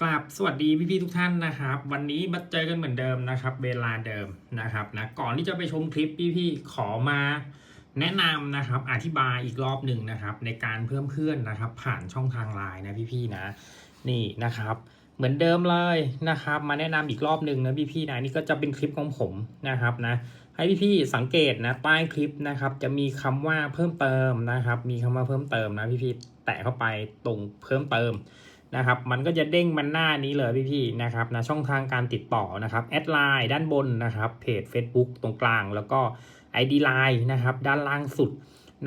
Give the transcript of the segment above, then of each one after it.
กราบสวัสดีพี่ๆทุกท่านนะครับ วันนี้มาเจอกันเหมือนเดิมนะครับ เวลาเดิมนะครับนะก่อนที่จะไปชมคลิปพี่ๆขอมาแนะนำนะครับอธิบายอีกรอบหนึ่งนะครับ ในการเพิ่มเพื่อนนะครับ ผ่านช่องทางไลน์นะพี่ๆนะนี่นะครับ เหมือนเดิมเลยนะครับ มาแนะนำอีกรอบหนึ่งนะพี่ๆนะนี่ก็จะเป็นคลิปของผมนะครับนะให้พี่ๆสังเกตนะใต้คลิปนะครับ จะมีคำว่าเพิ่มเติมนะครับ มีคำว่าเพิ่มเติมนะพี่ๆแตะเข้าไปตรงเพิ่มเติม นะครับ มันก็จะเด้งมันหน้านี้เลยพี่ๆนะครับนะช่องทางการติดต่อนะครับแอดไลน์ด้านบนนะครับเพจ Facebook ตรงกลาง แล้วก็ ID Line นะครับด้านล่างสุด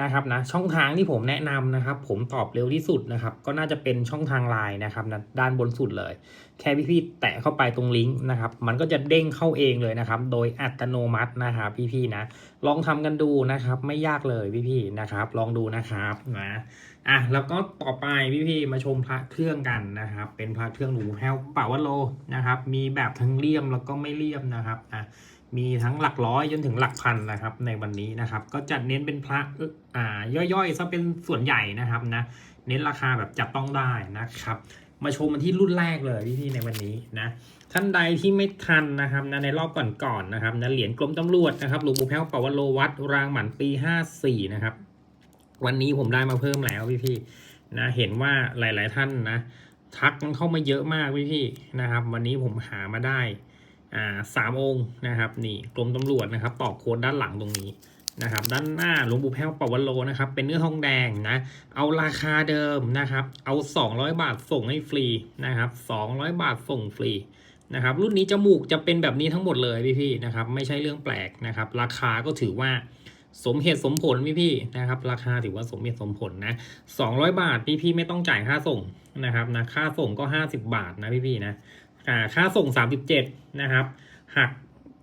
นะครับนะช่องทางที่ผมแนะนำนะครับ ผมตอบเร็วที่สุดนะครับ ก็น่าจะเป็นช่องทางไลน์นะครับนะด้านบนสุดเลย แค่พี่ๆแตะเข้าไปตรงลิงก์นะครับ มันก็จะเด้งเข้าเองเลยนะครับ โดยอัตโนมัตินะครับพี่ๆนะ ลองทำกันดูนะครับ ไม่ยากเลยพี่ๆนะครับ ลองดูนะครับนะอะแล้วก็ต่อไปพี่ๆมาชมพระเครื่องกันนะครับ เป็นพระเครื่องหนูแห้วป่าวโลนะครับ มีแบบทั้งเลี่ยมแล้วก็ไม่เลี่ยมนะครับอะ มีทั้งหลักร้อยจนถึงหลักพันนะครับ ในวันนี้นะครับ ก็จะเน้นเป็นพระอ่าย่อยๆซะเป็นส่วนใหญ่นะครับนะเน้นราคาแบบจับต้องได้นะครับ มาชมมันที่รุ่นแรกเลยพี่ๆในวันนี้นะท่านใดที่ไม่ทันนะครับนะในรอบก่อนๆนะครับนะเหรียญกรมตำรวจนะครับหลวงปู่แพ้วปวโลวัดรางหมันปี 54 นะครับ วันนี้ผมได้มาเพิ่มแล้วพี่ๆนะเห็นว่าหลาย ๆท่านนะทักมันเข้ามาเยอะมากพี่ๆนะครับ วันนี้ผมหามาได้ อ่าสามองค์นะครับนี่กรมตำรวจนะครับต่อโค้ดด้านหลังตรงนี้นะครับด้านหน้าหลวงปู่แพ้วปวโลนะครับเป็นเนื้อทองแดงนะเอาราคาเดิมนะครับเอา 200 บาทส่งให้ฟรีนะครับ200 บาทส่งฟรีนะครับรุ่นนี้จมูกจะเป็นแบบนี้ทั้งหมดเลยพี่ๆนะครับไม่ใช่เรื่องแปลกนะครับราคาก็ถือว่าสมเหตุสมผลพี่ๆนะครับราคาถือว่าสมเหตุสมผลนะ200 บาทพี่ๆไม่ต้องจ่ายค่าส่งนะครับนะค่าส่งก็ 50 บาทนะพี่ๆนะ อ่าค่าส่ง 37 นะครับ หัก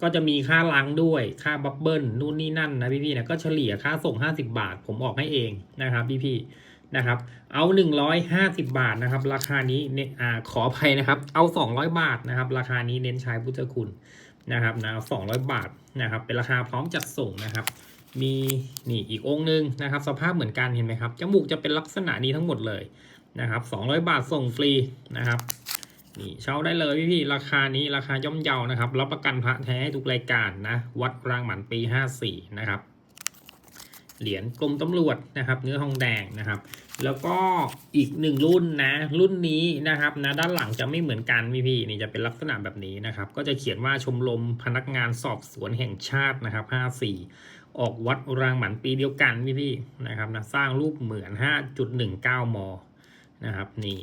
ก็จะมีค่าล้างด้วยค่าบับเบิลนู่นนี่นั่นนะพี่ๆนะก็เฉลี่ยค่าส่ง 50 บาท ผมออกให้เองนะครับพี่ๆนะครับ เอา 150 บาทนะครับ ราคานี้เนยอ่าขออภัยนะครับ เอา 200 บาทนะครับ ราคานี้เน้นใช้พุทธคุณนะครับนะ200บาทนะครับ เป็นราคาพร้อมจัดส่งนะครับ มีนี่อีกองค์หนึงนะครับ สภาพเหมือนกันเห็นไหมครับจมูกจะเป็นลักษณะนี้ทั้งหมดเลยนะครับ200บาทส่งฟรีนะครับ นี่เช่าได้เลยพี่ๆราคานี้ราคาย่อมเยานะครับ รับประกันพระแท้ทุกรายการนะ วัดรางหมันปี 54 นะครับ เหรียญกรมตำรวจนะครับ เนื้อทองแดงนะครับ แล้วก็อีกหนึ่งรุ่นนะ รุ่นนี้นะครับนะด้านหลังจะไม่เหมือนกันพี่พี่ๆนี่จะเป็นลักษณะแบบนี้นะครับ ก็จะเขียนว่าชมรมพนักงานสอบสวนแห่งชาตินะครับ 54 ออกวัดรางหมันปีเดียวกันพี่พี่ๆนะครับนะสร้างรูปเหมือน 5.19 มนะครับนี่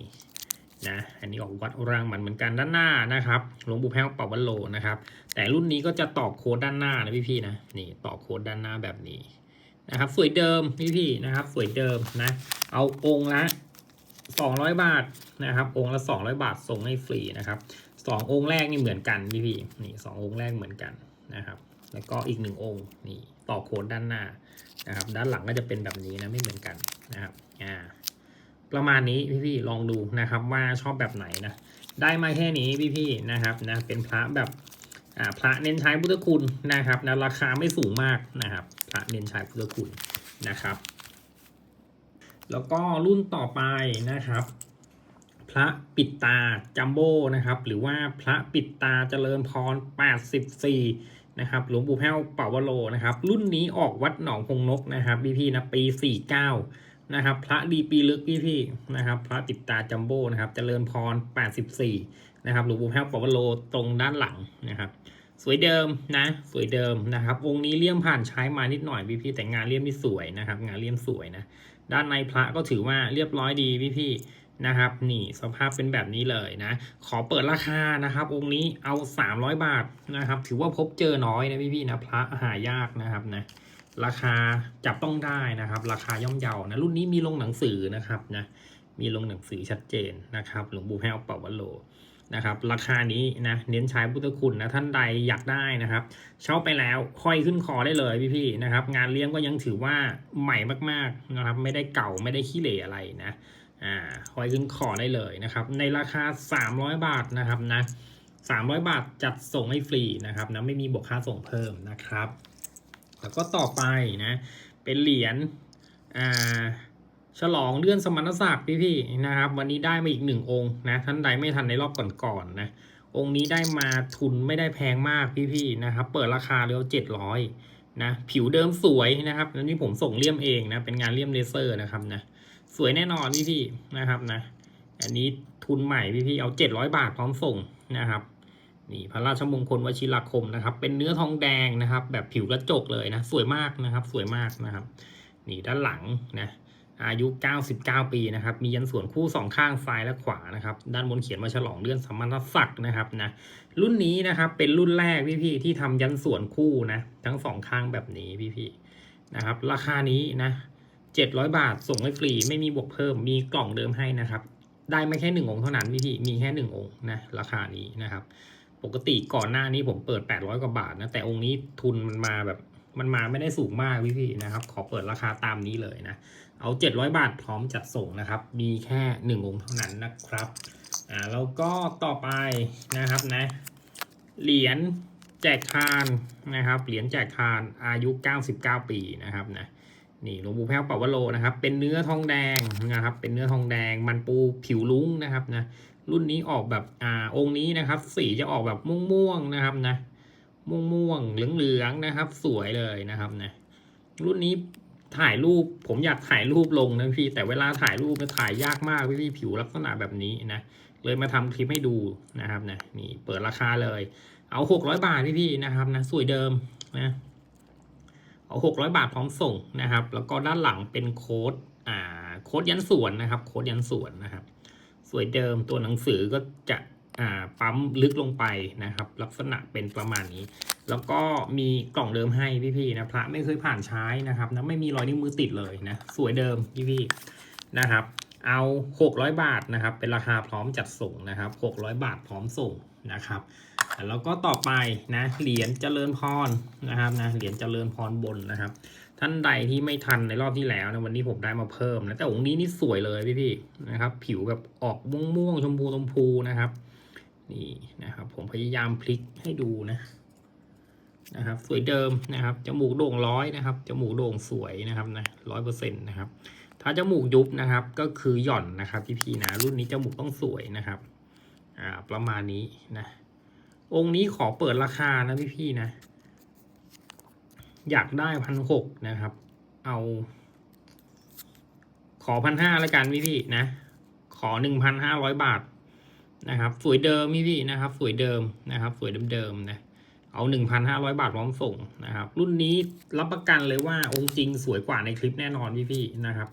นะอันนี้ออกวัดรางมันเหมือนกันด้านหน้านะครับหลวงปู่แพ้วเป่าวัลโลนะครับ แต่รุ่นนี้ก็จะต่อโค้ดด้านหน้านะพี่พี่ๆนะนี่ต่อโค้ดด้านหน้าแบบนี้นะครับ สวยเดิมพี่ๆนะครับ สวยเดิมนะ เอาองค์ละ200บาทนะครับ องค์ละ200บาทส่งให้ฟรีนะครับสององค์แรกนี่เหมือนกันพี่ๆนี่สององค์แรกเหมือนกันนะครับ แล้วก็อีกหนึ่งองค์นี่ต่อโค้ดด้านหน้านะครับ ด้านหลังก็จะเป็นแบบนี้นะไม่เหมือนกันนะครับอ่า ประมาณนี้พี่ๆลองดูนะครับว่าชอบแบบไหนนะได้มาแค่นี้พี่ๆนะครับนะเป็นพระแบบอ่าพระเน้นใช้พุทธคุณนะครับนะราคาไม่สูงมากนะครับพระเน้นใช้พุทธคุณนะครับ แล้วก็รุ่นต่อไปนะครับพระปิดตาจัมโบ้นะครับ หรือว่าพระปิดตาเจริญพร 84 นะครับหลวงปู่แพ้วเป่าวโลนะครับ รุ่นนี้ออกวัดหนองพงนกนะครับพี่พี่ๆนะปี 49 นะครับ พระดีปีลึกพี่พี่นะครับ พระติดตาจัมโบ้นะครับเจริญพร 84 นะครับหลวงปู่แพ้วป่าวโลตรงด้านหลังนะครับ สวยเดิมนะ สวยเดิมนะครับวงนี้เลี่ยมผ่านใช้มานิดหน่อยพี่พี่แต่งานเลี่ยมนี่สวยนะครับ งานเลี่ยมสวยนะด้านในพระก็ถือว่าเรียบร้อยดีพี่ๆนะครับ นี่สภาพเป็นแบบนี้เลยนะ ขอเปิดราคานะครับ องค์นี้เอา 300 บาทนะครับ ถือว่าพบเจอน้อยนะพี่ๆนะพระหายากนะครับนะ ราคาจับต้องได้นะครับ ราคาย่อมเยานะรุ่นนี้มีลงหนังสือนะครับนะมีลงหนังสือชัดเจนนะครับหลวงปู่แพ้วเป่าวโลนะครับราคานี้นะเน้นใช้พุทธคุณนะท่านใดอยากได้นะครับเช่าไปแล้วค่อยขึ้นคอได้เลยพี่ๆนะครับ งานเลี้ยงก็ยังถือว่าใหม่มากๆนะครับ ไม่ได้เก่าไม่ได้ขี้เหร่อะไรนะอ่าค่อยขึ้นคอได้เลยนะครับ ในราคา 300 บาทนะครับนะ300 บาทจัดส่งให้ฟรีนะครับนะไม่มีบวกค่าส่งเพิ่มนะครับ แล้วก็ต่อไปนะ เป็นเหรียญอ่าฉลองเลื่อนสมณศักดิ์พี่ๆนะครับ วันนี้ได้มาอีกหนึ่งองค์นะท่านใดไม่ทันในรอบก่อนๆนะองค์นี้ได้มาทุนไม่ได้แพงมากพี่ๆนะครับ เปิดราคาเร็วเจ็ดร้อยนะผิวเดิมสวยนะครับแล้วนี่ผมส่งเลี่ยมเองนะเป็นงานเลี่ยมเลเซอร์นะครับนะสวยแน่นอนพี่ๆนะครับนะ อันนี้ทุนใหม่พี่ๆเอาเจ็ดร้อยบาทพร้อมส่งนะครับ นี่พระราชมงคลวชิราคมนะครับ เป็นเนื้อทองแดงนะครับ แบบผิวกระจกเลยนะ สวยมากนะครับ สวยมากนะครับ นี่ด้านหลังนะอายุ 99 ปีนะครับ มียันส่วนคู่สองข้างซ้ายและขวานะครับ ด้านบนเขียนมาฉลองเลื่อนสมณศักดิ์นะครับนะ รุ่นนี้นะครับ เป็นรุ่นแรกพี่ๆที่ทำยันส่วนคู่นะ ทั้งสองข้างแบบนี้พี่ๆนะครับ ราคานี้นะ 700 บาทส่งให้ฟรี ไม่มีบวกเพิ่ม มีกล่องเดิมให้นะครับ ได้ไม่แค่หนึ่งองค์เท่านั้นพี่ๆมีแค่หนึ่งองค์นะ ราคานี้นะครับ ปกติก่อนหน้านี้ผมเปิด 800 กว่าบาทนะ แต่องค์นี้ทุนมันมาแบบมันมาไม่ได้สูงมากพี่ๆนะครับ ขอเปิดราคาตามนี้เลยนะ เอา 700 บาทพร้อมจัดส่งนะครับ มีแค่ 1 องค์เท่านั้นนะครับ อ่าแล้วก็ต่อไปนะครับนะ เหรียญแจกทานนะครับ เหรียญแจกทานอายุ 99 ปีนะครับนะ นี่หลวงปู่แพ้วป่าวโลนะครับ เป็นเนื้อทองแดงนะครับ เป็นเนื้อทองแดง มันปูผิวลุ้งนะครับนะ รุ่นนี้ออกแบบอ่าองค์นี้นะครับ สีจะออกแบบม่วงๆนะครับนะม่วงม่วงๆเหลืองๆนะครับ สวยเลยนะครับนะ รุ่นนี้ถ่ายรูปผมอยากถ่ายรูปลงนะพี่ แต่เวลาถ่ายรูปจะถ่ายยากมากพี่ผิวลักษณะแบบนี้นะ เลยมาทำคลิปให้ดูนะครับนะ นี่เปิดราคาเลย เอาหกร้อยบาทพี่พี่นะครับนะ สวยเดิมนะ หกร้อยบาทพร้อมส่งนะครับ แล้วก็ด้านหลังเป็นโค้ดอ่าโค้ดยันส่วนนะครับ โค้ดยันส่วนนะครับ สวยเดิมตัวหนังสือก็จะอ่าปั๊มลึกลงไปนะครับ ลักษณะเป็นประมาณนี้ แล้วก็มีกล่องเดิมให้พี่ๆนะพระไม่เคยผ่านใช้นะครับนะไม่มีรอยนิ้วมือติดเลยนะสวยเดิมพี่ๆนะครับเอา 600 บาทนะครับ เป็นราคาพร้อมจัดส่งนะครับ 600 บาทพร้อมส่งนะครับ แล้วก็ต่อไปนะเหรียญเจริญพรนะครับนะเหรียญเจริญพรบนนะครับ ท่านใดที่ไม่ทันในรอบที่แล้วนะวันนี้ผมได้มาเพิ่มนะแต่องค์นี้นี่สวยเลยพี่ๆนะครับ ผิวแบบออกม่วงม่วงชมพูชมพูนะครับ นี่นะครับ ผมพยายามพลิกให้ดูนะนะครับ สวยเดิมนะครับจมูกโด่งร้อยนะครับจมูกโด่งสวยนะครับนะร้อยเปอร์เซ็นต์นะครับ ถ้าจมูกยุบนะครับ ก็คือหย่อนนะครับพี่ๆนะรุ่นนี้จมูกต้องสวยนะครับ อ่าประมาณนี้นะ องค์นี้ขอเปิดราคานะพี่ๆนะ อยากได้พันหกนะครับ เอา ขอพันห้าแล้วกันพี่พี่นะ ขอหนึ่งพันห้าร้อยบาทนะครับ สวยเดิมพี่พี่นะครับ สวยเดิมนะครับ สวยเดิมๆนะเอาหนึ่งพันห้าร้อยบาทพร้อมส่งนะครับ รุ่นนี้รับประกันเลยว่าองค์จริงสวยกว่าในคลิปแน่นอนพี่พี่นะครับ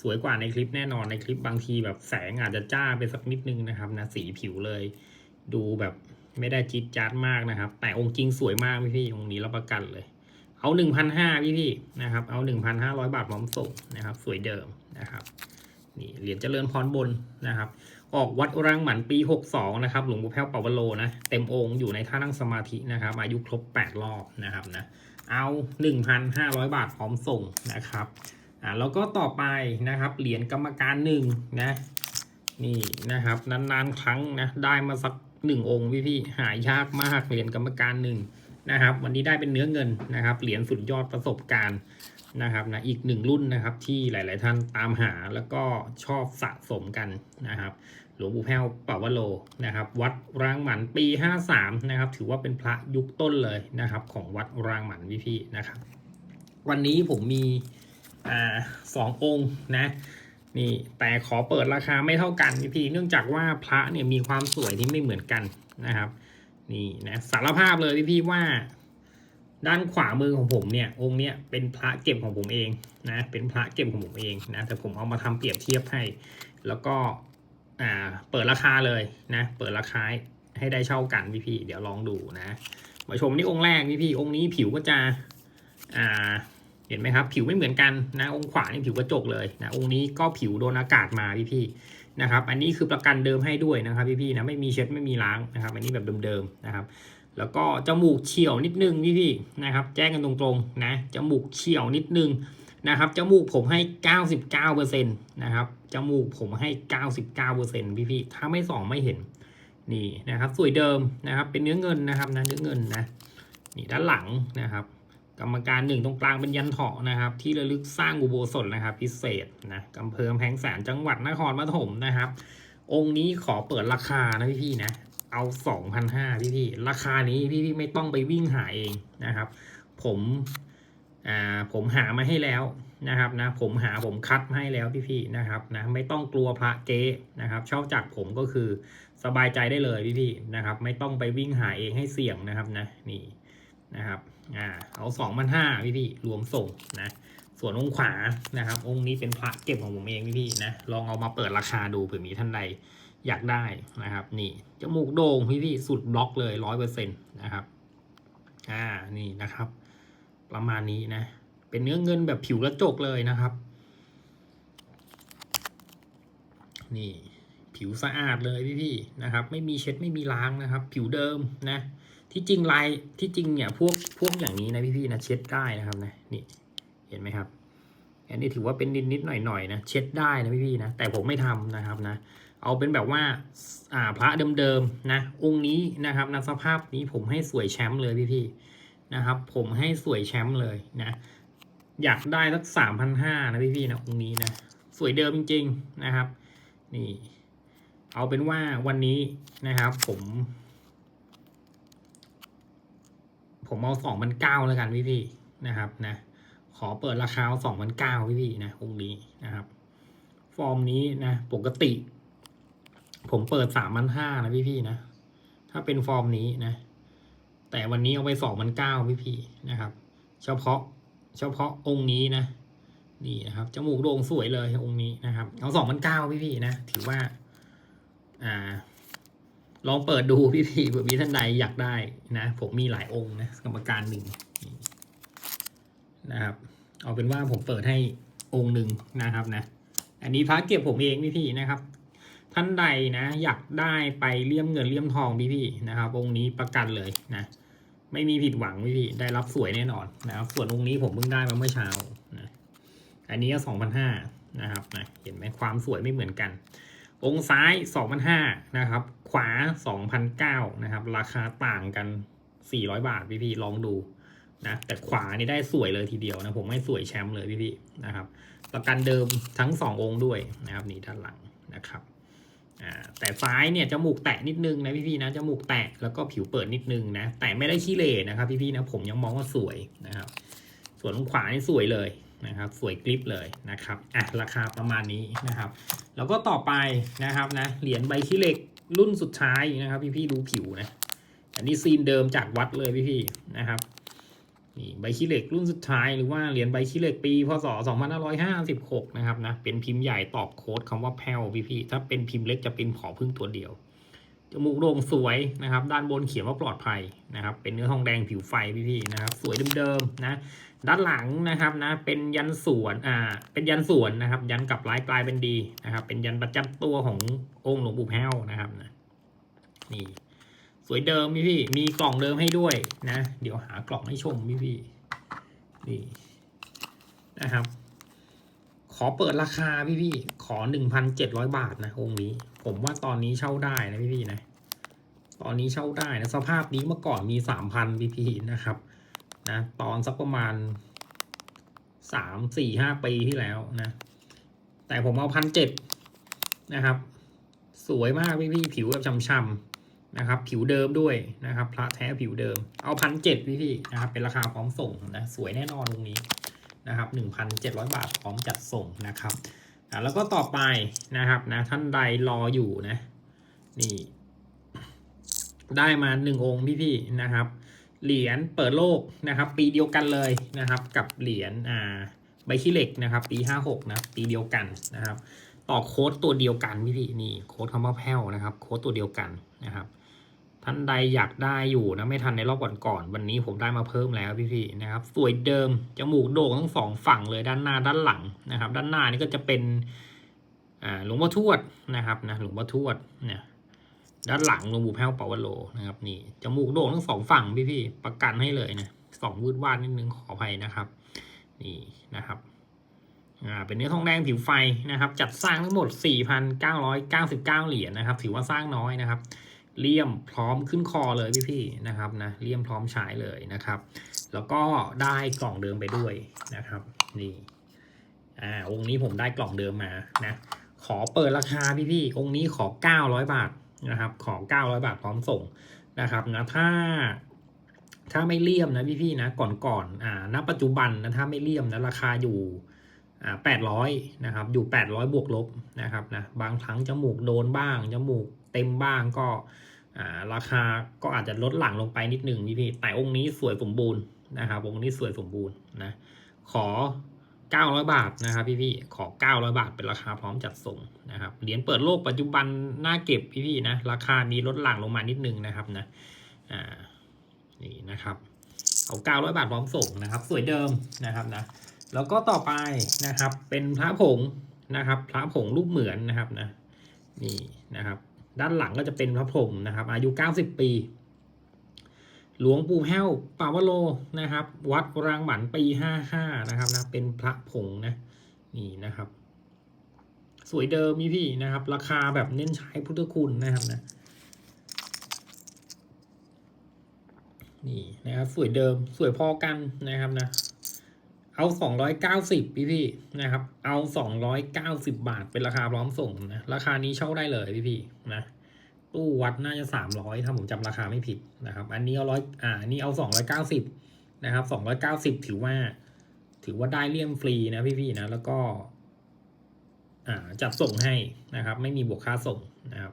สวยกว่าในคลิปแน่นอนในคลิปบางทีแบบแสงอาจจะจ้าไปสักนิดนึงนะครับนะสีผิวเลย ดูแบบ ไม่ได้จิ๊ดจ๊าดมากนะครับ แต่องค์จริงสวยมากพี่พี่องค์นี้รับประกันเลย เอาหนึ่งพันห้าพี่พี่นะครับ เอาหนึ่งพันห้าร้อยบาทพร้อมส่งนะครับ สวยเดิมนะครับนี่เหรียญเจริญพรบนนะครับ ออกวัดรังหมันปี62นะครับ หลวงปู่แพ้วเปาวโลนะเต็มองค์อยู่ในท่านั่งสมาธินะครับ อายุครบ8รอบนะครับนะเอา1,500บาทพร้อมส่งนะครับอ่าแล้วก็ต่อไปนะครับเหรียญกรรมการหนึ่งนะนี่นะครับนานๆครั้งนะได้มาสัก หนึ่งองค์พี่พี่หายากมากเหรียญกรรมการหนึ่งนะครับ วันนี้ได้เป็นเนื้อเงินนะครับเหรียญสุดยอดประสบการณ์นะครับนะอีกหนึ่งรุ่นนะครับที่หลาย ๆ ท่านตามหาแล้วก็ชอบสะสมกันนะครับ หลวงปู่แพ้วปาวโลนะครับ วัดรางหมันปี 53 นะครับ ถือว่าเป็นพระยุคต้นเลยนะครับ ของวัดรางหมันพี่พี่นะครับ วันนี้ผมมีอ่าสององค์นะ นี่แต่ขอเปิดราคาไม่เท่ากันพี่พี่เนื่องจากว่าพระเนี่ยมีความสวยที่ไม่เหมือนกันนะครับ นี่นะสารภาพเลยพี่พี่ว่า ด้านขวามือของผมเนี่ย องค์เนี้ยเป็นพระเก็บของผมเองนะเป็นพระเก็บของผมเองนะแต่ผมเอามาทำเปรียบเทียบให้ แล้วก็อ่าเปิดราคาเลยนะเปิดราคาให้ได้เช่ากันพี่พี่เดี๋ยวลองดูนะมาชมนี่องค์แรกพี่พี่องค์นี้ผิวก็จะอ่า เห็นไหมครับ ผิวไม่เหมือนกันนะองค์ขวานี่ผิวกระจกเลยนะองค์นี้ก็ผิวโดนอากาศมาพี่พี่ๆนะครับ อันนี้คือประกันเดิมให้ด้วยนะครับพี่พี่ๆนะไม่มีเช็ดไม่มีล้างนะครับ อันนี้แบบเดิมๆนะครับ แล้วก็จมูกเฉียวนิดนึงพี่พี่ๆนะครับ แจ้งกันตรงๆนะจมูกเฉียวนิดนึงนะครับจมูกผมให้ 99%นะครับจมูกผมให้ 99%พี่พี่ๆถ้าไม่ส่องไม่เห็นนี่นะครับสวยเดิมนะครับ เป็นเนื้อเงินนะครับนะเนื้อเงินนะนี่ด้านหลังนะครับ กรรมการหนึ่งตรงกลางเป็นยันเถาะนะครับ ที่ระลึกสร้างอุโบสถนะครับ พิเศษนะอำเภอแพงแสนจังหวัดนครปฐมนะครับ องค์นี้ขอเปิดราคานะพี่ๆนะเอาสองพันห้าพี่ๆราคานี้พี่ๆไม่ต้องไปวิ่งหาเองนะครับ ผมอ่าผมหามาให้แล้วนะครับนะผมหาผมคัดให้แล้วพี่ๆนะครับนะไม่ต้องกลัวพระเก๊นะครับชอบจากผมก็คือสบายใจได้เลยพี่ๆนะครับ ไม่ต้องไปวิ่งหาเองให้เสี่ยงนะครับนะนี่นะครับ อ่าเอาสองพันห้าพี่ๆรวมส่งนะ ส่วนองค์ขวานะครับ องค์นี้เป็นพระเก็บของผมเองพี่ๆนะลองเอามาเปิดราคาดูเผื่อมีท่านใดอยากได้นะครับ นี่จมูกโด่งพี่พี่สุดบล็อกเลยร้อยเปอร์เซ็นต์นะครับอ่านี่นะครับ ประมาณนี้นะ เป็นเนื้อเงินแบบผิวกระจกเลยนะครับ นี่ผิวสะอาดเลยพี่พี่นะครับ ไม่มีเช็ดไม่มีล้างนะครับ ผิวเดิมนะ ที่จริงลายที่จริงเนี่ยพวกพวกอย่างนี้นะพี่ๆนะเช็ดได้นะครับนะนี่เห็นไหมครับ อันนี้ถือว่าเป็นนิดนิดหน่อยหน่อยนะเช็ดได้นะพี่ๆนะแต่ผมไม่ทำนะครับนะเอาเป็นแบบว่าอ่าพระเดิมๆนะองค์นี้นะครับนะสภาพนี้ผมให้สวยแชมป์เลยพี่ๆนะครับ ผมให้สวยแชมป์เลยนะอยากได้สักสามพันห้านะพี่ๆนะองค์นี้นะสวยเดิมจริง ๆนะครับ นี่ เอาเป็นว่าวันนี้นะครับ ผม ผมเอาสองพันเก้าแล้วกันพี่ๆนะครับนะขอเปิดราคาสองพันเก้าพี่ๆนะองค์นี้นะครับ ฟอร์มนี้นะปกติ ผมเปิดสามพันห้านะพี่พี่นะถ้าเป็นฟอร์มนี้นะ แต่วันนี้เอาไปสองพันเก้าพี่พี่นะครับ เฉพาะเฉพาะองค์นี้นะนี่นะครับจมูกโด่งสวยเลยองค์นี้นะครับ เอาสองพันเก้าพี่พี่นะ ถือว่า อ่า ลองเปิดดูพี่พี่เผื่อมีท่านใดอยากได้นะ ผมมีหลายองค์นะกรรมการหนึ่งนะครับ เอาเป็นว่าผมเปิดให้องค์หนึ่งนะครับนะ อันนี้พระเก็บผมเองพี่พี่นะครับ ท่านใดนะ อยากได้ไปเลี่ยมเงินเลี่ยมทองพี่พี่นะครับ องค์นี้ประกันเลยนะไม่มีผิดหวังพี่พี่ได้รับสวยแน่นอนนะครับ ส่วนองค์นี้ผมเพิ่งได้มาเมื่อเช้านะอันนี้ก็สองพันห้านะครับนะเห็นไหมความสวยไม่เหมือนกัน องซ้ายสองพันห้านะครับ ขวาสองพันเก้านะครับ ราคาต่างกันสี่ร้อยบาทพี่พี่ๆลองดูนะ แต่ขวานี่ได้สวยเลยทีเดียวนะ ผมไม่สวยแชมป์เลยพี่พี่ๆนะครับ ประกันเดิมทั้งสององค์ด้วยนะครับนี่ด้านหลังนะครับแต่ซ้ายเนี่ยจมูกแตะนิดนึงนะพี่ๆนะจมูกแตะแล้วก็ผิวเปิดนิดนึงนะแต่ไม่ได้ขี้เหร่นะครับพี่ๆนะผมยังมองว่าสวยนะครับ ส่วนขวานี่สวยเลย นะครับสวยกริปเลยนะครับอะราคาประมาณนี้นะครับ แล้วก็ต่อไปนะครับนะเหรียญใบขี้เหล็กรุ่นสุดท้ายนะครับพี่ๆดูผิวนะอันนี้ซีนเดิมจากวัดเลยพี่ๆนะครับนี่ใบขี้เหล็กรุ่นสุดท้ายหรือว่าเหรียญใบขี้เหล็กปีพศ2556นะครับนะเป็นพิมพ์ใหญ่ตอบโค้ดคำว่าแพลพี่พี่ๆถ้าเป็นพิมพ์เล็กจะเป็นผอพึ่งตัวเดียวจมูกโด่งสวยนะครับ ด้านบนเขียนว่าปลอดภัยนะครับ เป็นเนื้อทองแดงผิวไฟพี่พี่ๆนะครับ สวยเดิมๆนะ ด้านหลังนะครับนะเป็นยันสวนอ่าเป็นยันสวนนะครับ ยันกลับร้ายกลายเป็นดีนะครับ เป็นยันประจำตัวขององค์หลวงปู่แพ้วนะครับนะนี่สวยเดิมพี่พี่มีกล่องเดิมให้ด้วยนะ เดี๋ยวหากล่องให้ชมพี่พี่นี่นะครับ ขอเปิดราคาพี่พี่ขอหนึ่งพันเจ็ดร้อยบาทนะองค์นี้ ผมว่าตอนนี้เช่าได้นะพี่พี่นะ ตอนนี้เช่าได้นะสภาพนี้เมื่อก่อนมีสามพันพี่พี่นะครับ นะตอนสักประมาณสามสี่ห้าปีที่แล้วนะ แต่ผมเอาพันเจ็ดนะครับ สวยมากพี่พี่ผิวแบบช่ำๆนะครับ ผิวเดิมด้วยนะครับ พระแท้ผิวเดิม เอาพันเจ็ดพี่พี่นะครับ เป็นราคาพร้อมส่งนะ สวยแน่นอนตรงนี้นะครับหนึ่งพันเจ็ดร้อยบาทพร้อมจัดส่งนะครับอะแล้วก็ต่อไปนะครับนะท่านใดรออยู่นะ นี่ ได้มาหนึ่งองค์พี่พี่นะครับ เหรียญเปิดโลกนะครับ ปีเดียวกันเลยนะครับ กับเหรียญอ่าใบขี้เหล็กนะครับ ปีห้าหกนะปีเดียวกันนะครับ ต่อโค้ดตัวเดียวกันพี่พี่นี่โค้ดคำว่าแพ้วนะครับ โค้ดตัวเดียวกันนะครับ ท่านใดอยากได้อยู่นะไม่ทันในรอบก่อนๆวันนี้ผมได้มาเพิ่มแล้วพี่พี่นะครับสวยเดิมจมูกโด่งทั้งสองฝั่งเลยด้านหน้าด้านหลังนะครับ ด้านหน้านี่ก็จะเป็นอ่าหลวงพ่อทวดนะครับนะหลวงพ่อทวดเนี่ย ด้านหลังหลวงปู่แพ้วเปาวโลนะครับ นี่จมูกโด่งทั้งสองฝั่งพี่พี่ประกันให้เลยนะสองวืดวาดนิดนึงขออภัยนะครับ นี่นะครับอ่าเป็นเนื้อทองแดงผิวไฟนะครับ จัดสร้างทั้งหมด 4,999 เหรียญนะครับ ถือว่าสร้างน้อยนะครับเลี่ยมพร้อมขึ้นคอเลยพี่ๆนะครับนะเลี่ยมพร้อมฉายเลยนะครับ แล้วก็ได้กล่องเดิมไปด้วยนะครับ นี่อ่าองค์นี้ผมได้กล่องเดิมมานะขอเปิดราคาพี่พี่องค์นี้ขอ 900 บาท นะครับขอ900บาทพร้อมส่งนะครับนะถ้าถ้าไม่เลี่ยมนะพี่พี่ๆนะก่อนก่อนอ่าณปัจจุบันนะถ้าไม่เลี่ยมนะราคาอยู่อ่า800นะครับอยู่800บวกลบนะครับนะบางครั้งจมูกโดนบ้างจมูกเต็มบ้างก็อ่าราคาก็อาจจะลดหลั่งลงไปนิดหนึ่งพี่พี่ๆแต่องค์นี้สวยสมบูรณ์นะครับองค์นี้สวยสมบูรณ์นะขอ 900 บาทนะครับพี่พี่ๆขอ 900 บาทเป็นราคาพร้อมจัดส่งนะครับเหรียญเปิดโลกปัจจุบันน่าเก็บพี่พี่ๆนะราคามีลดหลั่งลงมานิดนึงนะครับนะอ่านี่นะครับเอา 900 บาทพร้อมส่งนะครับ สวยเดิมนะครับนะแล้วก็ต่อไปนะครับเป็นพระผงนะครับพระผงรูปเหมือนนะครับนะนี่นะครับ ด้านหลังก็จะเป็นพระพรหมนะครับ อายุ 90 ปี หลวงปู่แห้วปาวโลนะครับ วัดรางหมันปีห้าห้านะครับนะเป็นพระผงนะนี่นะครับ สวยเดิมมีพี่นะครับ ราคาแบบเน้นใช้พุทธคุณนะครับนะนี่นะครับสวยเดิมสวยพอกันนะครับนะเอาสองร้อยเก้าสิบพี่พี่นะครับ เอาสองร้อยเก้าสิบบาทเป็นราคาพร้อมส่งนะราคานี้เช่าได้เลยพี่พี่นะ ตู้วัดน่าจะสามร้อยถ้าผมจำราคาไม่ผิดนะครับ อันนี้เอาร้อยอ่าอันนี้เอาสองร้อยเก้าสิบนะครับสองร้อยเก้าสิบถือว่า ถือว่าได้เลี่ยมฟรีนะพี่ๆนะ แล้วก็ อ่าจัดส่งให้นะครับ ไม่มีบวกค่าส่งนะครับ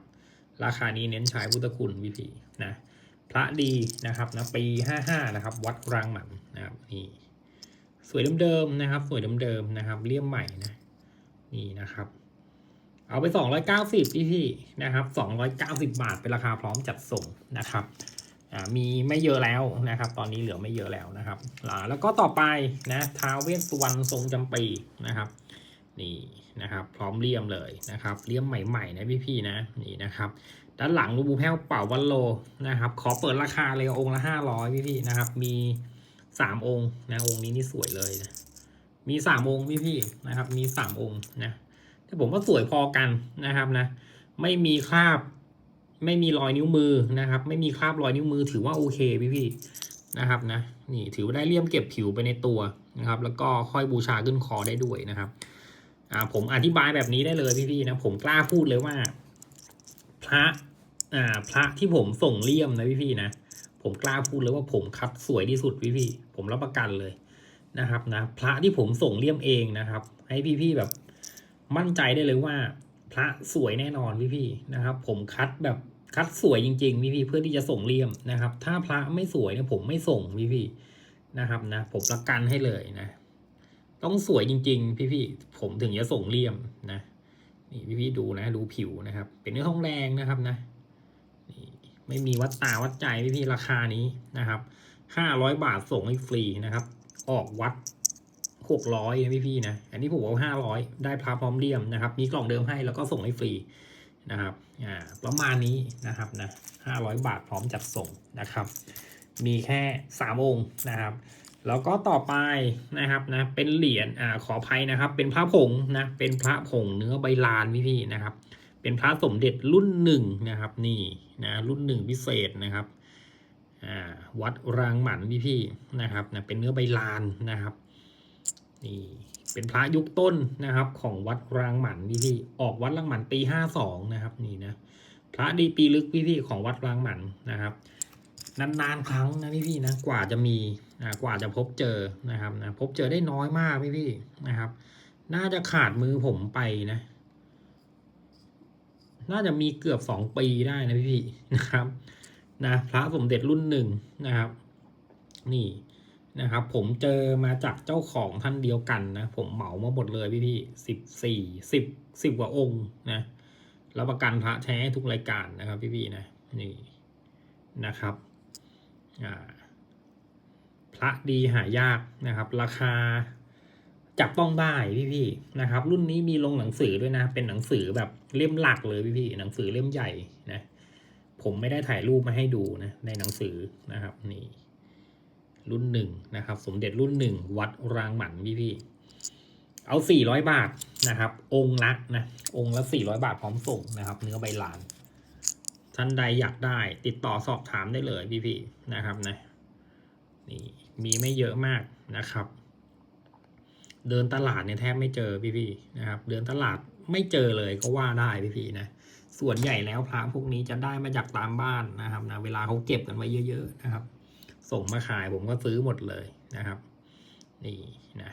ราคานี้เน้นใช้พุทธคุณพี่ๆนะ พระดีนะครับนะปีห้าห้านะครับ วัดรางหมันนะครับนี่สวยเดิมๆนะครับ สวยเดิมๆนะครับ เลี่ยมใหม่นะ นี่นะครับ เอาไปสองร้อยเก้าสิบพี่พี่ๆนะครับสองร้อยเก้าสิบาทเป็นราคาพร้อมจัดส่งนะครับมีไม่เยอะแล้วนะครับ ตอนนี้เหลือไม่เยอะแล้วนะครับแล้วก็ต่อไปนะท้าวเวสสุวรรณทรงจำปีนะครับนี่นะครับ พร้อมเลี่ยมเลยนะครับเลี่ยมใหม่ๆนะพี่ๆนะนี่นะครับ ด้านหลังรูบูแพ้วเป่าวันโลนะครับ ขอเปิดราคาเลยองค์ละห้าร้อยพี่ๆนะครับ มีสามองค์นะองค์นี้นี่สวยเลยนะมีสามองค์พี่ๆนะครับ มีสามองค์นะ แต่ผมว่าสวยพอกันนะครับนะ ไม่มีคราบ ไม่มีรอยนิ้วมือนะครับ ไม่มีคราบรอยนิ้วมือ ถือว่าโอเคพี่พี่ๆนะครับนะ นี่ถือว่าได้เลี่ยมเก็บผิวไปในตัวนะครับ แล้วก็ค่อยบูชาขึ้นคอได้ด้วยนะครับ อ่าผมอธิบายแบบนี้ได้เลยพี่พี่ๆนะ ผมกล้าพูดเลยว่า พระอ่าพระที่ผมส่งเลี่ยมนะพี่พี่ๆนะผมกล้าพูดเลยว่าผมคัดสวยที่สุดพี่พี่ๆผมรับประกันเลยนะครับนะ พระที่ผมส่งเลี่ยมเองนะครับ ให้พี่พี่ๆแบบ มั่นใจได้เลยว่า พระสวยแน่นอนพี่พี่นะครับ ผมคัดแบบคัดสวยจริงๆพี่พี่เพื่อที่จะส่งเลี่ยมนะครับ ถ้าพระไม่สวยเนี่ยผมไม่ส่งพี่พี่นะครับนะผมประกันให้เลยนะ ต้องสวยจริง ๆ พี่พี่ผมถึงจะส่งเลี่ยมนะนี่พี่พี่ดูนะดูผิวนะครับ เป็นเนื้อทองแดงนะครับนะนี่ไม่มีวัดตาวัดใจพี่พี่ราคานี้นะครับห้าร้อยบาทส่งให้ฟรีนะครับ ออกวัด หกร้อยนะพี่พี่นะ อันนี้ผมเอาห้าร้อยได้พระพร้อมเลี่ยมนะครับ มีกล่องเดิมให้แล้วก็ส่งให้ฟรีนะครับ อ่า ประมาณนี้นะครับนะห้าร้อยบาทพร้อมจัดส่งนะครับ มีแค่สามองค์นะครับ แล้วก็ต่อไปนะครับนะ เป็นเหรียญ อ่า ขออภัยนะครับ เป็นพระผงนะ เป็นพระผงเนื้อใบลานพี่พี่นะครับ เป็นพระสมเด็จรุ่นหนึ่งนะครับ นี่นะ รุ่นหนึ่งพิเศษนะครับ อ่า วัดรางหมันพี่พี่นะครับนะ เป็นเนื้อใบลานนะครับ นี่เป็นพระยุคต้นนะครับ ของวัดรางหมันพี่พี่ออกวัดรางหมันปีห้าสองนะครับ นี่นะพระดีปีลึกพี่พี่ของวัดรางหมันนะครับนานๆครั้งนะพี่พี่นะกว่าจะมีอ่ากว่าจะพบเจอนะครับนะพบเจอได้น้อยมากพี่พี่นะครับ น่าจะขาดมือผมไปนะ น่าจะมีเกือบสองปีได้นะพี่พี่นะครับนะพระสมเด็จรุ่นหนึ่งนะครับ นี่ นะครับ ผมเจอมาจากเจ้าของท่านเดียวกันนะ ผมเหมามาหมดเลยพี่พี่สิบสี่สิบสิบกว่าองค์นะรับประกันพระแท้ทุกรายการนะครับพี่พี่นะนี่นะครับอ่าพระดีหายากนะครับ ราคาจับต้องได้พี่พี่นะครับ รุ่นนี้มีลงหนังสือด้วยนะ เป็นหนังสือแบบเล่มหลักเลยพี่พี่หนังสือเล่มใหญ่นะ ผมไม่ได้ถ่ายรูปมาให้ดูนะในหนังสือนะครับนี่ รุ่นหนึ่งนะครับ สมเด็จรุ่นหนึ่งวัดรางหมันพี่พี่เอาสี่ร้อยบาทนะครับ องค์ละนะองค์ละสี่ร้อยบาทพร้อมส่งนะครับ เนื้อใบลาน ท่านใดอยากได้ ติดต่อสอบถามได้เลยพี่พี่นะครับนะนี่มีไม่เยอะมากนะครับ เดินตลาดเนี่ยแทบไม่เจอพี่ๆนะครับ เดินตลาดไม่เจอเลยก็ว่าได้พี่ๆนะส่วนใหญ่แล้วพระพวกนี้จะได้มาจากตามบ้านนะครับนะเวลาเขาเก็บกันไว้เยอะ ๆ นะครับ ส่งมาขายผมก็ซื้อหมดเลยนะครับ นี่นะ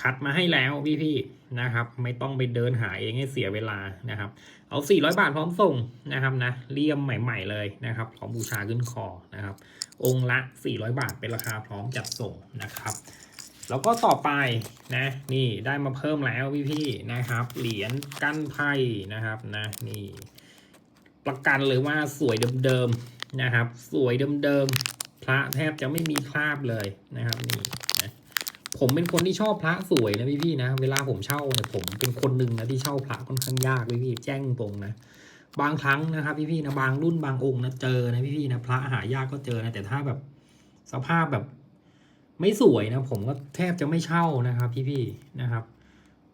คัดมาให้แล้วพี่ๆนะครับ ไม่ต้องไปเดินหาเองให้เสียเวลานะครับ เอา 400 บาทพร้อมส่งนะครับนะเลี่ยมใหม่ ๆ เลยนะครับพร้อมบูชาขึ้นคอนะครับ องค์ละ 400 บาทเป็นราคาพร้อมจัดส่งนะครับ แล้วก็ต่อไปนะนี่ได้มาเพิ่มแล้วพี่ๆนะครับ เหรียญกั้นไพ่นะครับนะนี่ประกันเลยว่าสวยเดิมๆนะครับ สวยเดิมๆ พระแทบจะไม่มีคราบเลยนะครับนี่นะผมเป็นคนที่ชอบพระสวยนะพี่ๆนะ เวลาผมเช่าเนี่ยผมเป็นคนหนึ่งนะที่เช่าพระค่อนข้างยากพี่ๆแจ้งตรงนะบางครั้งนะครับพี่ๆนะบางรุ่นบางองค์นะเจอนะพี่ๆนะพระหายากก็เจอนะแต่ถ้าแบบสภาพแบบไม่สวยนะ ผมก็แทบจะไม่เช่านะครับ พี่ๆนะครับ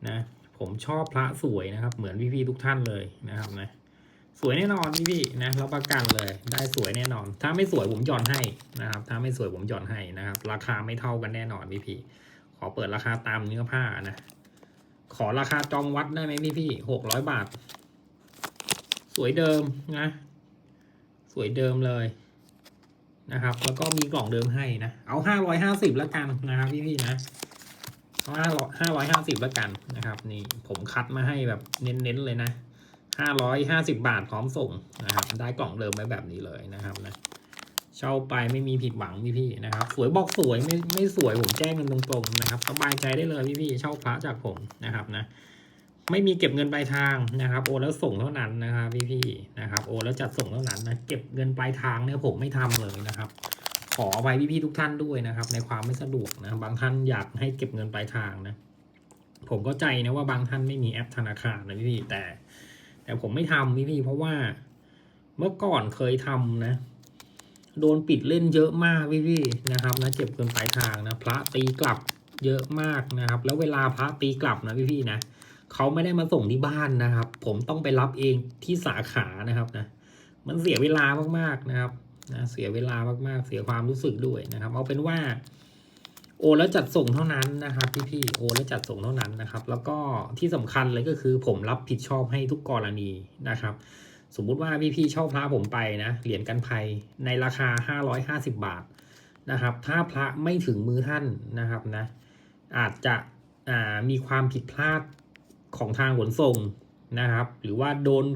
นะผมชอบพระสวยนะครับ เหมือนพี่ๆทุกท่านเลยนะครับนะ สวยแน่นอนพี่ๆนะรับประกันเลยได้สวยแน่นอน ถ้าไม่สวยผมหย่อนให้นะครับ ถ้าไม่สวยผมหย่อนให้นะครับ ราคาไม่เท่ากันแน่นอนพี่ๆขอเปิดราคาตามเนื้อผ้านะ ขอราคาจองวัดได้ไหมพี่ๆหกร้อยบาท สวยเดิมนะ สวยเดิมเลยนะครับ แล้วก็มีกล่องเดิมให้นะ เอาห้าร้อยห้าสิบแล้วกันนะครับ พี่ๆนะเอาห้าร้อยห้าร้อยห้าสิบแล้วกันนะครับ นี่ผมคัดมาให้แบบเน้นๆเลยนะ ห้าร้อยห้าสิบาทพร้อมส่งนะครับ ได้กล่องเดิมไว้แบบนี้เลยนะครับนะเช่าไปไม่มีผิดหวังพี่ๆนะครับ สวยบอกสวยไม่ไม่สวยผมแจ้งกันตรงๆนะครับสบายใจได้เลยพี่ๆเช่าพระจากผมนะครับนะ ไม่มีเก็บเงินปลายทางนะครับ โอนแล้วส่งเท่านั้นนะครับพี่ๆนะครับโอนแล้วจัดส่งเท่านั้นนะเก็บเงินปลายทางเนี่ยผมไม่ทำเลยนะครับ ขออภัยพี่ทุกท่านด้วยนะครับ ในความไม่สะดวกนะบางท่านอยากให้เก็บเงินปลายทางนะผมก็ใจนะว่าบางท่านไม่มีแอปธนาคารนะพี่ๆแต่ แต่ผมไม่ทำพี่ๆเพราะว่าเมื่อก่อนเคยทำนะ โดนปิดเล่นเยอะมากพี่ๆนะครับนะเก็บเงินปลายทางนะพระตีกลับเยอะมากนะครับ แล้วเวลาพระตีกลับนะพี่ๆนะเขาไม่ได้มาส่งที่บ้านนะครับ ผมต้องไปรับเองที่สาขานะครับนะ มันเสียเวลามากๆนะครับนะเสียเวลามากๆ เสียความรู้สึกด้วยนะครับ เอาเป็นว่า โอนแล้วจัดส่งเท่านั้นนะครับพี่ๆโอนแล้วจัดส่งเท่านั้นนะครับ แล้วก็ที่สำคัญเลยก็คือผมรับผิดชอบให้ทุกกรณีนะครับ สมมุติว่าพี่ๆเช่าพระผมไปนะเหรียญกันภัยในราคา 550 บาทนะครับ ถ้าพระไม่ถึงมือท่านนะครับนะอาจจะมีความผิดพลาดของทางขนส่งนะครับ หรือว่าโดน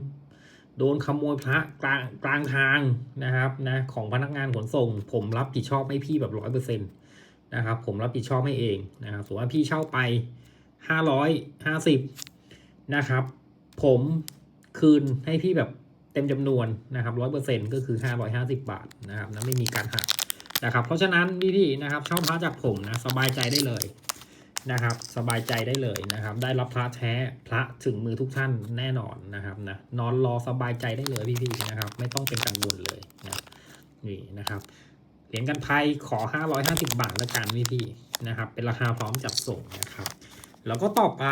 โดนขโมยพระกลางกลางทางนะครับนะของพนักงานขนส่ง ผมรับผิดชอบให้พี่แบบร้อยเปอร์เซ็นต์ นะครับ ผมรับผิดชอบให้เองนะครับสมมติว่าพี่เช่าไปห้าร้อยห้าสิบนะครับ ผมคืนให้พี่แบบเต็มจำนวนนะครับร้อยเปอร์เซ็นต์ก็คือห้าร้อยห้าสิบาทนะครับนะไม่มีการหักนะครับ เพราะฉะนั้นพี่ๆนะครับเช่าพระจากผมนะสบายใจได้เลยนะครับ สบายใจได้เลยนะครับ ได้รับพระแท้พระถึงมือทุกท่านแน่นอนนะครับนะนอนรอสบายใจได้เลยพี่ๆนะครับ ไม่ต้องเป็นกังวลเลยนะนี่นะครับ เหรียญกันภัยขอ 550 บาทละกันพี่นะครับ เป็นราคาพร้อมจัดส่งนะครับ แล้วก็ต่อไป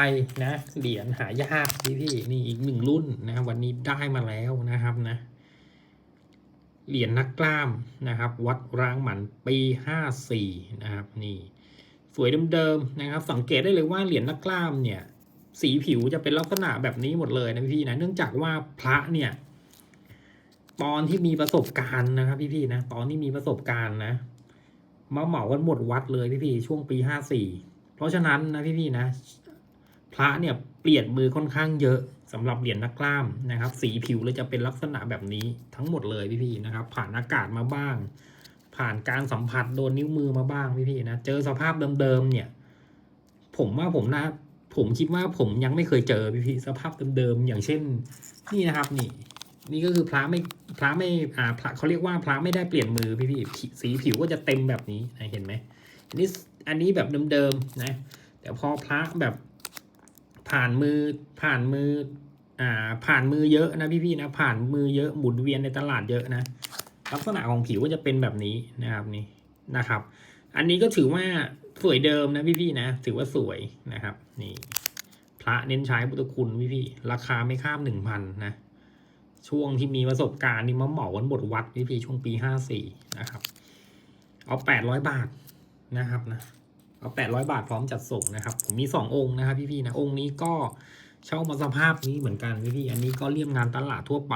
นะเหรียญหายากพี่ๆนี่อีกหนึ่งรุ่นนะครับวันนี้ได้มาแล้วนะครับนะเหรียญนักกล้ามนะครับ วัดรางหมันปี54นะครับนี่สวยเดิมๆนะครับ สังเกตได้เลยว่าเหรียญนักกล้ามเนี่ยสีผิวจะเป็นลักษณะแบบนี้หมดเลยนะพี่นะเนื่องจากว่าพระเนี่ย ตอนที่มีประสบการณ์นะครับ พี่ๆนะตอนที่มีประสบการณ์นะมาเหมากันหมดวัดเลยพี่ๆช่วงปีห้าสี่เพราะฉะนั้นนะพี่ๆนะ พระเนี่ยเปลี่ยนมือค่อนข้างเยอะสำหรับเหรียญนักกล้ามนะครับ สีผิวเลยจะเป็นลักษณะแบบนี้ทั้งหมดเลยพี่ๆนะครับ ผ่านอากาศมาบ้าง ผ่านการสัมผัสโดนนิ้วมือมาบ้างพี่ๆนะเจอสภาพเดิมๆเนี่ย ผมว่าผมนะผมคิดว่าผมยังไม่เคยเจอพี่ๆสภาพเดิมๆอย่างเช่น นี่นะครับนี่ นี่ก็คือพระไม่พระไม่อ่าพระเขาเรียกว่าพระไม่ได้เปลี่ยนมือพี่ๆสีผิวก็จะเต็มแบบนี้นะเห็นไหมอันนี้อันนี้แบบเดิมๆนะแต่พอพระแบบผ่านมือผ่านมืออ่าผ่านมือเยอะนะพี่ๆนะผ่านมือเยอะหมุนเวียนในตลาดเยอะนะลักษณะของผิวก็จะเป็นแบบนี้นะครับนี่นะครับ อันนี้ก็ถือว่าสวยเดิมนะพี่ๆนะถือว่าสวยนะครับ นี่ พระเน้นใช้พุทธคุณพี่ๆราคาไม่ข้ามหนึ่งพันนะ ช่วงที่มีประสบการณ์นี่มาเหมากันหมดวัดพี่ๆช่วงปีห้าสี่นะครับ เอาแปดร้อยบาทนะครับนะเอาแปดร้อยบาทพร้อมจัดส่งนะครับ ผมมีสององค์นะครับ พี่ๆนะองค์นี้ก็เช่ามาสภาพนี้เหมือนกันพี่ๆอันนี้ก็เลี่ยมงานตลาดทั่วไป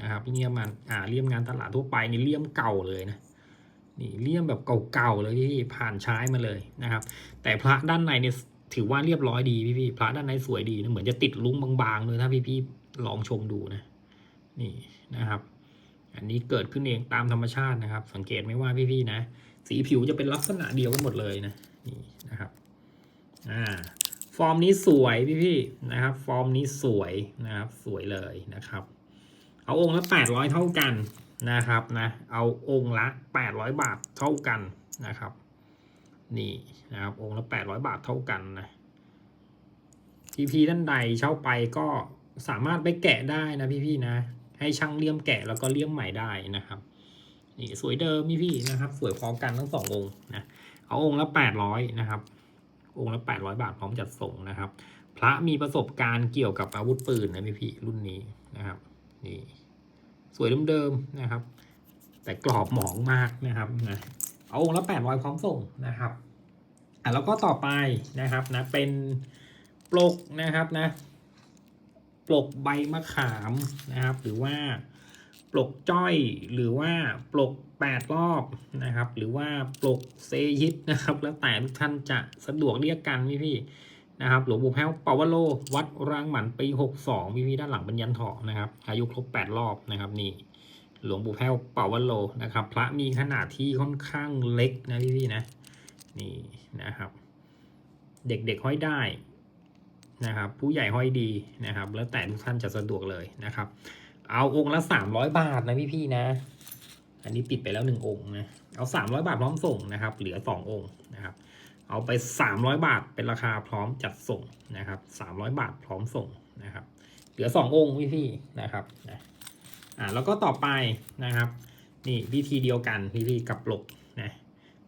นะครับเลี่ยมมันอ่าเลี่ยมงานตลาดทั่วไปนี่เลี่ยมเก่าเลยนะนี่เลี่ยมแบบเก่าๆเลยพี่ผ่านใช้มาเลยนะครับ แต่พระด้านในเนี่ยถือว่าเรียบร้อยดีพี่ๆพระด้านในสวยดีนะเหมือนจะติดลุ้งบางๆเลยถ้าพี่ๆลองชมดูนะ นี่นะครับ อันนี้เกิดขึ้นเองตามธรรมชาตินะครับ สังเกตไหมว่าพี่ๆนะ สีผิวจะเป็นลักษณะเดียวกันหมดเลยนะนี่นะครับอ่าฟอร์มนี้สวยพี่ๆนะครับ ฟอร์มนี้สวยนะครับ สวยเลยนะครับ เอาองค์ละแปดร้อยเท่ากันนะครับนะ เอาองค์ละแปดร้อยบาทเท่ากันนะครับ นี่นะครับองค์ละแปดร้อยบาทเท่ากันนะพี่พี่ๆท่านใดเช่าไปก็สามารถไปแกะได้นะพี่ๆนะ ให้ช่างเลี่ยมแกะแล้วก็เลี่ยมใหม่ได้นะครับนี่สวยเดิมพี่พี่นะครับ สวยพร้อมกันทั้งสององค์นะเอาองค์ละแปดร้อยนะครับ องค์ละแปดร้อยบาทพร้อมจัดส่งนะครับ พระมีประสบการณ์เกี่ยวกับอาวุธปืนนะพี่พี่รุ่นนี้นะครับนี่สวยเดิมๆนะครับ แต่กรอบหมองมากนะครับนะเอาองค์ละแปดร้อยพร้อมส่งนะครับอะแล้วก็ต่อไปนะครับนะเป็นปลกนะครับนะ ปลกใบมะขามนะครับ หรือว่าปลกจ้อยหรือว่าปลกแปดรอบนะครับ หรือว่าปลกเซยิตนะครับ แล้วแต่ทุกท่านจะสะดวกเรียกกันพี่พี่ๆนะครับหลวงปู่แพ้วปาวโล วัดรางหมันปีหกสองพี่พี่ๆด้านหลังเป็นยันถาะนะครับ อายุครบแปดรอบนะครับนี่หลวงปู่แพ้วปาวโลนะครับ พระมีขนาดที่ค่อนข้างเล็กนะพี่พี่ๆนะนี่นะครับ เด็กๆห้อยได้ นะครับ ผู้ใหญ่ห้อยดีนะครับ แล้วแต่ทุกท่านจะสะดวกเลยนะครับ เอาองค์ละสามร้อยบาทนะพี่ๆนะ อันนี้ปิดไปแล้วหนึ่งองค์นะเอาสามร้อยบาทพร้อมส่งนะครับ เหลือสององค์นะครับ เอาไปสามร้อยบาทเป็นราคาพร้อมจัดส่งนะครับสามร้อยบาทพร้อมส่งนะครับ เหลือสององค์พี่ๆนะครับอ่าแล้วก็ต่อไปนะครับ นี่วิธีเดียวกันพี่ๆกับปลก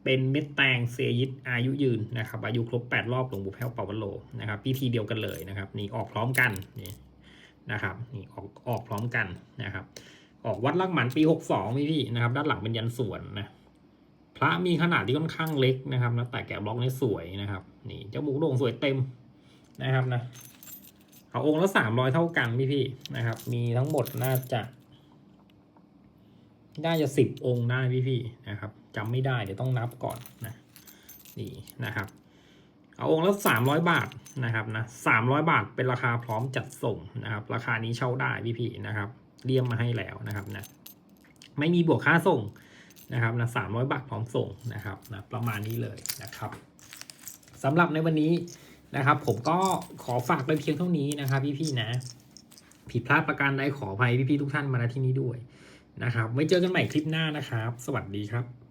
เป็นเม็ดแตงเซยิตอายุยืนนะครับอายุครบ 8 รอบหลวงปู่แพ้วเปาวันโลนะครับพิธีเดียวกันเลยนะครับนี่ออกพร้อมกันนี่นะครับนี่ออกออกพร้อมกันนะครับ ออกวัดลักหมันปี 62พี่พี่นะครับ ด้านหลังเป็นยันส่วนนะพระมีขนาดที่ค่อนข้างเล็กนะครับนะแต่แกะบล็อกนี่สวยนะครับ นี่เจ้าหมูโด่งสวยเต็มนะครับนะเอาองค์ละสามร้อยเท่ากันพี่พี่นะครับ มีทั้งหมดน่าจะน่าจะสิบองค์ได้พี่พี่นะครับ จำไม่ได้เดี๋ยวต้องนับก่อนนะนี่นะครับ เอาองค์ละสามร้อยบาทนะครับนะสามร้อยบาทเป็นราคาพร้อมจัดส่งนะครับ ราคานี้เช่าได้พี่พี่นะครับเรียมมาให้แล้วนะครับนะไม่มีบวกค่าส่งนะครับนะสามร้อยบาทพร้อมส่งนะครับนะประมาณนี้เลยนะครับสำหรับในวันนี้นะครับ ผมก็ขอฝากไปเพียงเท่านี้นะครับ พี่พี่ๆนะ ผิดพลาดประการใดขออภัยพี่พี่ๆทุกท่านมาณที่นี้ด้วยนะครับไว้เจอกันใหม่คลิปหน้านะครับ สวัสดีครับ